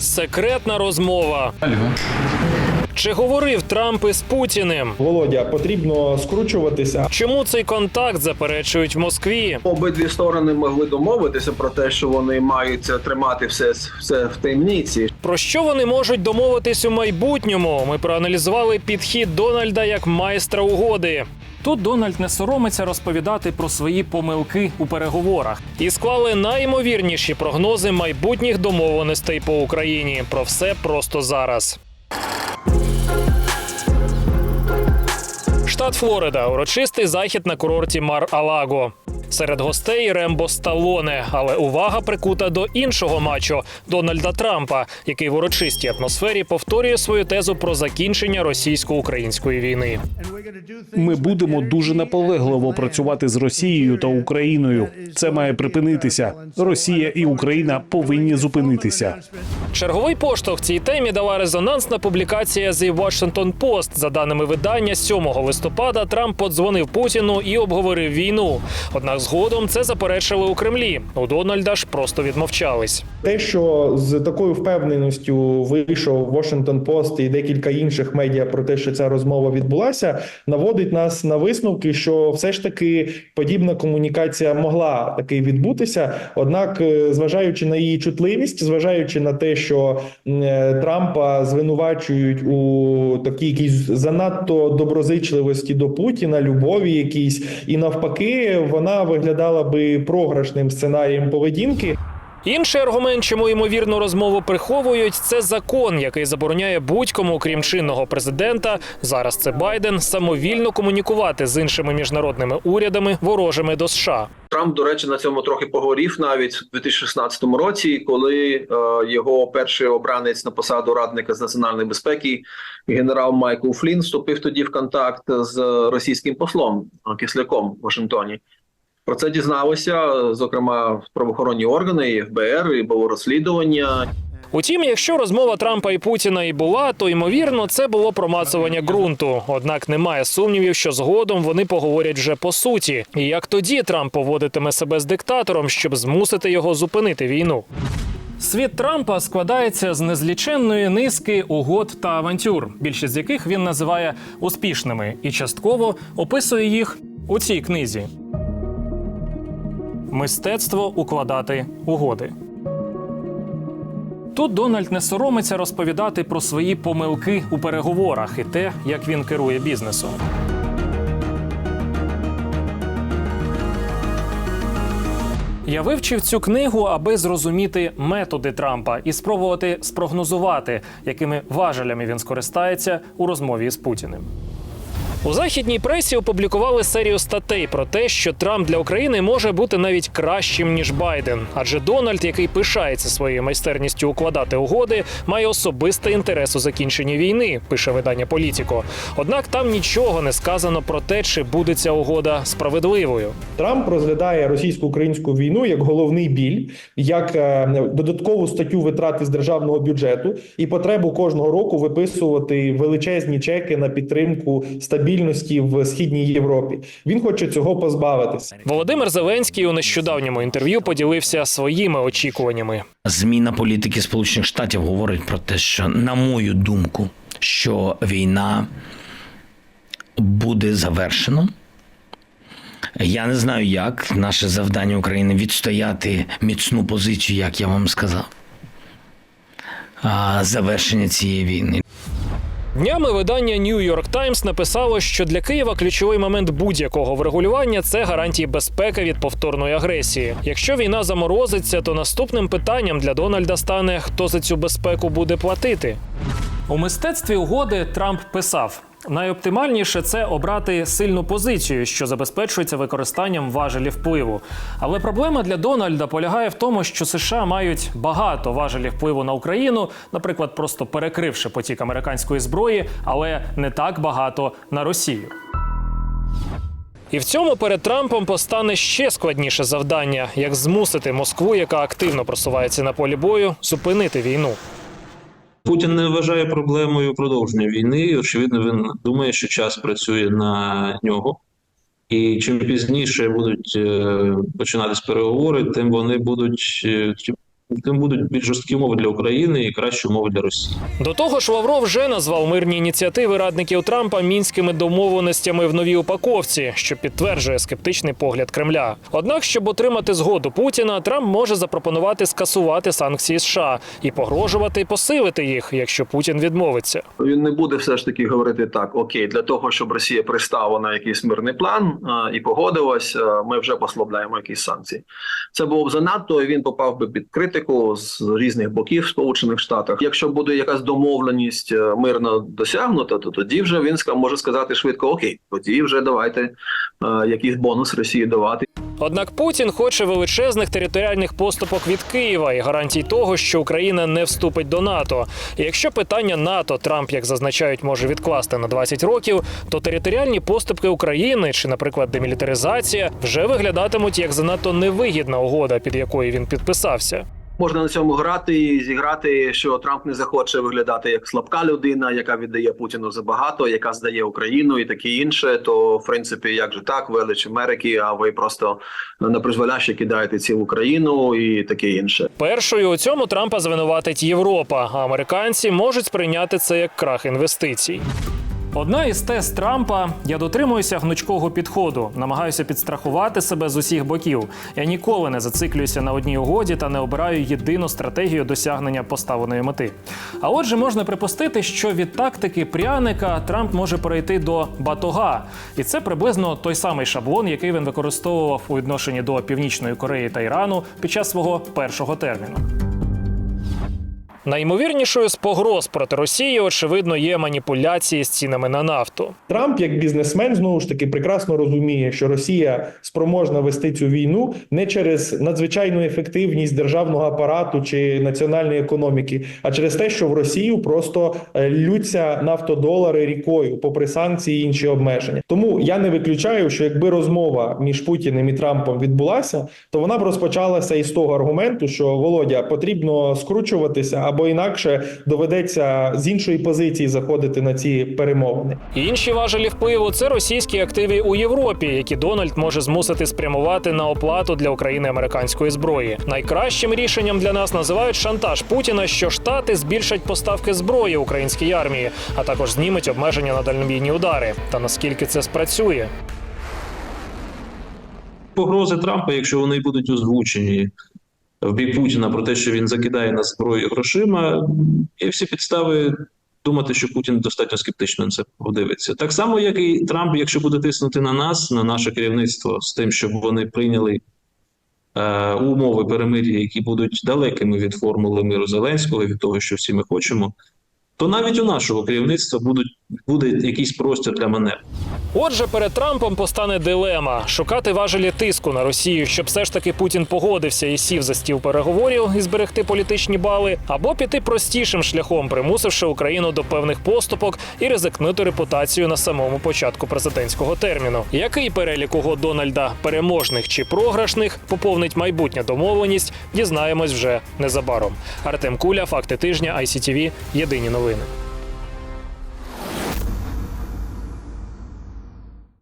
Секретна розмова. Чи говорив Трамп із Путіним? Володя, потрібно скручуватися. Чому цей контакт заперечують в Москві? Обидві сторони могли домовитися про те, що вони мають тримати все, все в таємниці. Про що вони можуть домовитись у майбутньому? Ми проаналізували підхід Дональда як майстра угоди. Тут Дональд не соромиться розповідати про свої помилки у переговорах і склали найімовірніші прогнози майбутніх домовленостей по Україні. Про все просто зараз. Штат Флорида урочистий захід на курорті Мар-Алаго. Серед гостей Рембо Сталоне, але увага прикута до іншого матчу Дональда Трампа, який в урочистій атмосфері повторює свою тезу про закінчення російсько-української війни. Ми будемо дуже наполегливо працювати з Росією та Україною. Це має припинитися. Росія і Україна повинні зупинитися. Черговий поштовх цій темі дала резонансна публікація The Washington Post. За даними видання, 7 листопада Трамп подзвонив Путіну і обговорив війну. Однак згодом це заперечили у Кремлі. У Дональда ж просто відмовчались. Те, що з такою впевненістю вийшов Washington Post і декілька інших медіа про те, що ця розмова відбулася, наводить нас на висновки, що все ж таки подібна комунікація могла таки відбутися. Однак, е, зважаючи на її чутливість, зважаючи на те, що е, Трампа звинувачують у такій занадто доброзичливості до Путіна, любові якійсь, і навпаки, вона виглядала би програшним сценарієм поведінки. Інший аргумент, чому ймовірну розмову приховують, це закон, який забороняє будь-кому, крім чинного президента, зараз це Байден, самовільно комунікувати з іншими міжнародними урядами, ворожими до США. Трамп, до речі, на цьому трохи погорів навіть у 2016 році, коли е, його перший обранець на посаду радника з національної безпеки, генерал Майкл Флін, вступив тоді в контакт з російським послом е, Кисляком в Вашингтоні. Про це дізналися, зокрема, правоохоронні органи, і ФБР, і було розслідування. Утім, якщо розмова Трампа і Путіна і була, то ймовірно це було промацування ґрунту. Однак немає сумнівів, що згодом вони поговорять вже по суті. І як тоді Трамп поводитиме себе з диктатором, щоб змусити його зупинити війну. Світ Трампа складається з незліченної низки угод та авантюр, більшість з яких він називає успішними і частково описує їх у цій книзі. Мистецтво укладати угоди. Тут Дональд не соромиться розповідати про свої помилки у переговорах і те, як він керує бізнесом. Я вивчив цю книгу, аби зрозуміти методи Трампа і спробувати спрогнозувати, якими важелями він скористається у розмові з Путіним. У західній пресі опублікували серію статей про те, що Трамп для України може бути навіть кращим ніж Байден, адже Дональд, який пишається своєю майстерністю укладати угоди, має особистий інтерес у закінченні війни. Пише видання Політіко. Однак там нічого не сказано про те, чи буде ця угода справедливою. Трамп розглядає російсько-українську війну як головний біль, як е, додаткову статтю витрат із державного бюджету і потребу кожного року виписувати величезні чеки на підтримку стабільності в східній Європі. Він хоче цього позбавитися. Володимир Зеленський у нещодавньому інтерв'ю поділився своїми очікуваннями. Зміна політики Сполучених Штатів говорить про те, що, на мою думку, що війна буде завершено. Я не знаю, як наше завдання України відстояти міцну позицію, як я вам сказав. Завершення цієї війни. Днями видання New York Times написало, що для Києва ключовий момент будь-якого врегулювання це гарантії безпеки від повторної агресії. Якщо війна заморозиться, то наступним питанням для Дональда стане хто за цю безпеку буде платити. У мистецтві угоди Трамп писав. Найоптимальніше це обрати сильну позицію, що забезпечується використанням важелів впливу. Але проблема для Дональда полягає в тому, що США мають багато важелів впливу на Україну, наприклад, просто перекривши потік американської зброї, але не так багато на Росію. І в цьому перед Трампом постане ще складніше завдання, як змусити Москву, яка активно просувається на полі бою, зупинити війну. Путін не вважає проблемою продовження війни. Очевидно, він думає, що час працює на нього. І чим пізніше будуть починатися починатись переговори, тим вони будуть е, тим будуть більш жорсткі умови для України і кращі умови для Росії. До того ж, Лавров вже назвав мирні ініціативи радників Трампа мінськими домовленостями в новій упаковці, що підтверджує скептичний погляд Кремля. Однак, щоб отримати згоду Путіна, Трамп може запропонувати скасувати санкції США і погрожувати посилити їх, якщо Путін відмовиться. Він не буде все ж таки говорити так: окей, для того, щоб Росія пристала на якийсь мирний план а, і погодилась, а, ми вже послабляємо якісь санкції. Це було б занадто. і Він попав би під критику з різних боків Сполучених Штатах. Якщо буде якась домовленість е, мирно досягнута, то тоді вже він може сказати швидко: Окей, тоді вже давайте е, якийсь бонус Росії давати. Однак Путін хоче величезних територіальних поступок від Києва і гарантій того, що Україна не вступить до НАТО. І якщо питання НАТО Трамп, як зазначають, може відкласти на 20 років, то територіальні поступки України чи, наприклад, демілітаризація вже виглядатимуть як занадто невигідна угода, під якою він підписався. Можна на цьому грати і зіграти, що Трамп не захоче виглядати як слабка людина, яка віддає Путіну забагато, яка здає Україну і таке інше. То в принципі, як же так, велич Америки, а ви просто на призволяще кидаєте цілу країну і таке інше. Першою у цьому Трампа звинуватить Європа, а американці можуть сприйняти це як крах інвестицій. Одна із тез Трампа я дотримуюся гнучкого підходу, намагаюся підстрахувати себе з усіх боків. Я ніколи не зациклююся на одній угоді та не обираю єдину стратегію досягнення поставленої мети. А отже, можна припустити, що від тактики пряника Трамп може перейти до батога, і це приблизно той самий шаблон, який він використовував у відношенні до Північної Кореї та Ірану під час свого першого терміну. Найімовірнішою з погроз проти Росії, очевидно, є маніпуляції з цінами на нафту. Трамп, як бізнесмен, знову ж таки прекрасно розуміє, що Росія спроможна вести цю війну не через надзвичайну ефективність державного апарату чи національної економіки, а через те, що в Росію просто е, лються нафтодолари рікою, попри санкції і інші обмеження. Тому я не виключаю, що якби розмова між Путіним і Трампом відбулася, то вона б розпочалася із того аргументу, що Володя потрібно скручуватися або інакше доведеться з іншої позиції заходити на ці перемовини. Інші важелі впливу це російські активи у Європі, які Дональд може змусити спрямувати на оплату для України американської зброї. Найкращим рішенням для нас називають шантаж Путіна, що штати збільшать поставки зброї українській армії, а також знімуть обмеження на дальнобійні удари. Та наскільки це спрацює? Погрози Трампа, якщо вони будуть озвучені в бік Путіна про те, що він закидає на зброю грошима, є всі підстави думати, що Путін достатньо скептично на це подивиться. Так само, як і Трамп, якщо буде тиснути на нас, на наше керівництво, з тим, щоб вони прийняли е, умови перемир'я, які будуть далекими від формули миру Зеленського, від того, що всі ми хочемо, то навіть у нашого керівництва будуть, буде якийсь простір для маневру. Отже, перед Трампом постане дилема шукати важелі тиску на Росію, щоб все ж таки Путін погодився і сів за стіл переговорів і зберегти політичні бали, або піти простішим шляхом, примусивши Україну до певних поступок і ризикнути репутацію на самому початку президентського терміну. Який перелік угод Дональда переможних чи програшних поповнить майбутня домовленість? Дізнаємось вже незабаром. Артем Куля, факти тижня, ICTV, Єдині новини.